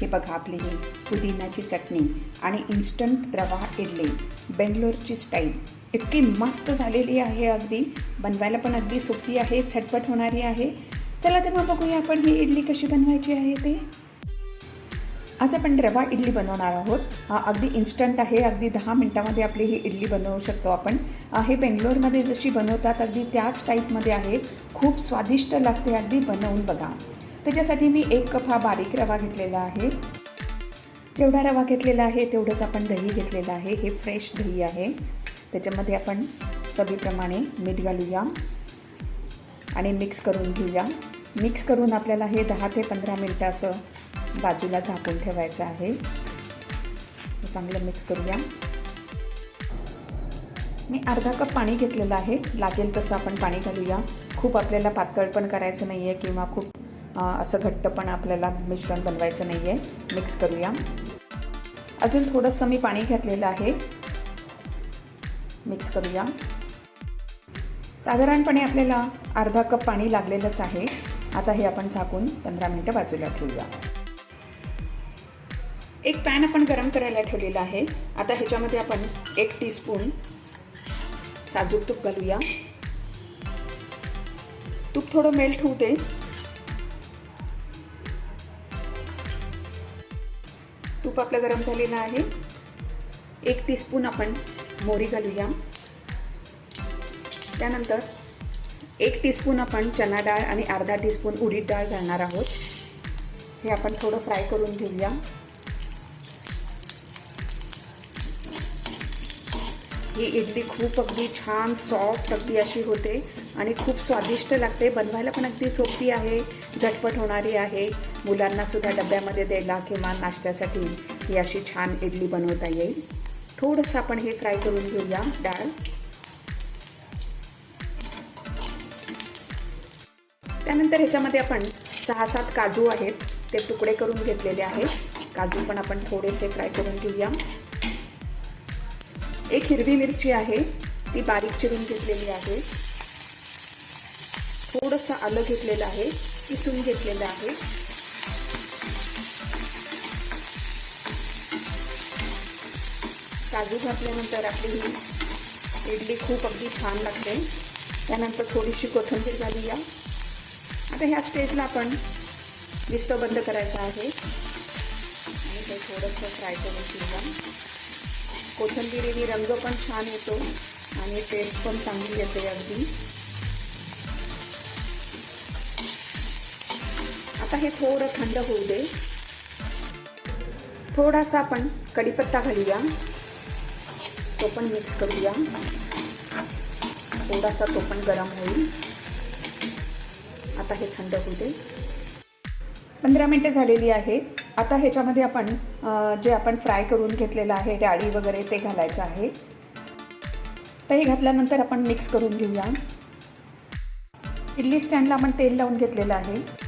हे बघा आपली ही पुदिन्याची चटणी आणि इन्स्टंट रवा इडली. बेंगलोरची स्टाईल इतकी मस्त झालेली आहे अगदी. बनवायला पण अगदी सोपी आहे झटपट होणारी आहे. चला तर मग बघूया आपण ही इडली कशी बनवायची आहे ते. आज आपण रवा इडली बनवणार आहोत. अ, अगदी इन्स्टंट आहे अगदी दहा मिनटामध्ये आपली ही इडली बनवू शकतो आपण. हे बेंगलोरमध्ये जशी बनवतात अगदी त्याच टाईपमध्ये आहे. खूप स्वादिष्ट लागते अगदी बनवून बघा. त्याच्यासाठी मी एक कप हा बारीक रवा घेतलेला आहे. जेवढा रवा घेतलेला आहे तेवढंच आपण दही घेतलेलं आहे. हे फ्रेश दही आहे. त्याच्यामध्ये आपण चवीप्रमाणे मीठ घालूया आणि मिक्स करून घेऊया. मिक्स करून आपल्याला हे दहा ते पंधरा मिनटं असं बाजूला झाकून ठेवायचं आहे. चांगलं मिक्स करूया. मी अर्धा कप पाणी घेतलेलं आहे. लागेल तसं आपण पाणी घालूया. खूप आपल्याला पातळ पण करायचं नाही आहे किंवा खूप असं घट्ट पण आपल्याला मिश्रण बनवायचं नाही आहे मिक्स करूया. अजून थोडंसं मी पाणी घातलेलं आहे. मिक्स करूया. साधारणपणे आपल्याला अर्धा कप पाणी लागलेलंच आहे. आता हे आपण झाकून पंधरा मिनटं बाजूला ठेवूया. एक पॅन आपण गरम करायला ठेवलेला आहे. आता ह्याच्यामध्ये आपण एक टीस्पून साजूक तूप घालूया. तूप थोडं मेल्ट होऊ दे. तूप आपलं गरम झालेलं आहे. एक टीस्पून आपण मोहरी घालूया. त्यानंतर एक टीस्पून आपण चना डाळ आणि अर्धा टीस्पून उडीद डाळ घालणार आहोत. हे आपण थोडं फ्राय करून घेऊया. ही इडली खूप अगदी छान सॉफ्ट अगदी अशी होते. आणि खूप स्वादिष्ट लागते. बनवायला पण अगदी सोपी आहे झटपट होणारी आहे. मुलांनासुद्धा डब्यामध्ये द्यायला किंवा नाश्त्यासाठी ही अशी छान इडली बनवता येईल. थोडंसं आपण हे फ्राय करून घेऊया डाळ. त्यानंतर ह्याच्यामध्ये आपण सहा सात काजू आहेत ते तुकडे करून घेतलेले आहेत. काजू पण आपण थोडेसे फ्राय करून घेऊया. एक हिरवी मिरची आहे ती बारीक चिरून घेतलेली आहे. थोडंसं आलं घेतलेलं आहे किसून घेतलेलं आहे. काजू घातल्यानंतर आपली ही इडली खूप अगदी छान लागते. त्यानंतर थोडीशी कोथिंबीर घालूया. आता ह्या स्टेजला आपण विस्तव बंद करायचा आहे. आणि ते थोडंसं फ्राय करून घेऊया. कोथिंबिरीने रंग पण छान येतो आणि टेस्ट पण चांगली येते अगदी. आता हे थोडं थंड होऊ दे. थोडासा आपण कढीपत्ता घालूया. तो पण मिक्स करूया. थोडासा तो पण गरम होईल. आता हे थंड होऊ दे. पंधरा मिनटं झालेली आहेत. आता ह्याच्यामध्ये आपण जे आपण फ्राय करून घेतलेलं आहे डाळी वगैरे ते घालायचं आहे. तर हे घातल्यानंतर आपण मिक्स करून घेऊया. इडली स्टँडला आपण तेल लावून घेतलेलं आहे.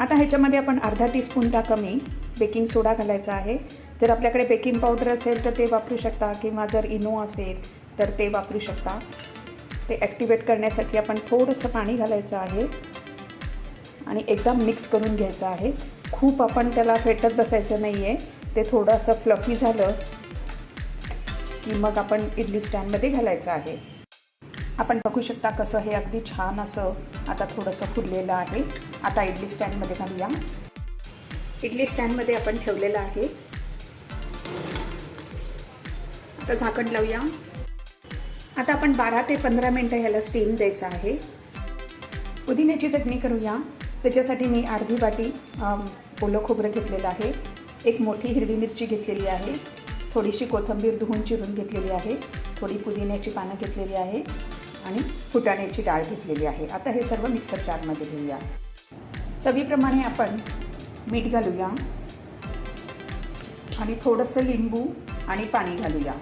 आता ह्याच्यामध्ये आपण अर्धा टीस्पूनला कमी बेकिंग सोडा घालायचा आहे. जर आपल्याकडे बेकिंग पावडर असेल तर ते वापरू शकता किंवा जर इनो असेल तर ते वापरू शकता. ते ॲक्टिवेट करण्यासाठी आपण थोडंसं पाणी घालायचं आहे. आणि एकदम मिक्स करून घ्यायचं आहे. खूप आपण त्याला फेटत बसायचं नाही आहे ते थोडंसं फ्लफी झालं की मग आपण इडली स्टँडमध्ये घालायचं आहे. आपण बघू शकता कसं हे अगदी छान असं आता थोडंसं फुललेलं आहे. आता इडली स्टँडमध्ये घालूया. इडली स्टँडमध्ये आपण ठेवलेलं आहे. आता झाकण लावूया. आता आपण बारा ते पंधरा मिनटं ह्याला स्टीम द्यायचं आहे. पुदिन्याची चटणी करूया. त्याच्यासाठी मी अर्धी वाटी ओलं खोबरं घेतलेलं आहे. एक मोठी हिरवी मिरची घेतलेली आहे. थोडीशी कोथिंबीर धुवून चिरून घेतलेली आहे. थोडी पुदिन्याची पानं घेतलेली आहे. आणि फुटाण्याची डाळ घेतलेली आहे. आता हे सर्व मिक्सर जारमध्ये घेऊया. चवीप्रमाणे आपण मीठ घालूया आणि थोडंसं लिंबू आणि पाणी घालूया.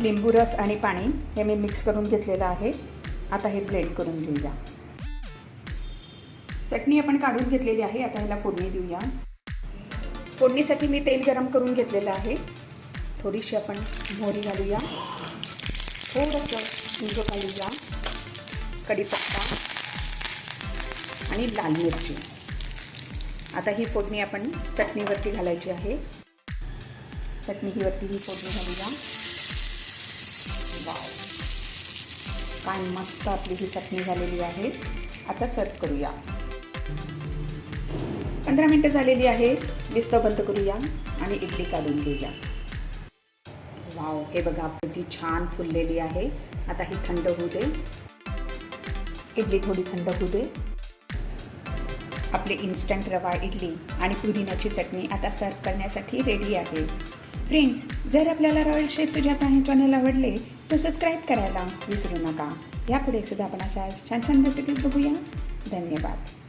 लिंबू रस आणि पाणी हे मी मिक्स करून घेतलेलं आहे. आता हे ब्लेंड करून घेऊया. चटणी आपण काढून घेतलेली आहे. आता ह्याला फोडणी देऊया. फोडणीसाठी मी तेल गरम करून घेतलेलं आहे. थोडीशी आपण मोहरी घालूया. थोडंसं हिंग घालूया कढीपत्ता आणि लाल मिरची. आता ही फोडणी आपण चटणीवरती घालायची आहे. चटणी ही वरती ही फोडणी घालूया वाव. काय मस्त आपली ही चटणी झालेली आहे. आता सर्व करूया. पंधरा मिनटं झालेली आहे. विस्त बंद करूया आणि इडली काढून घेऊया. वाव हे बघा किती छान फुललेली आहे. आता ही थंड होऊ दे. इडली थोडी थंड होऊ दे. आपले इन्स्टंट रवा इडली आणि पुदिन्याची चटणी आता सर्व करण्यासाठी रेडी आहे. फ्रेंड्स जर आपल्याला रॉयल शेफ सुजाता हे चॅनल आवडले तर सबस्क्राईब करायला विसरू नका. यापुढे सुद्धा आपण अशा छान छान रेसिपीज बघूया. धन्यवाद.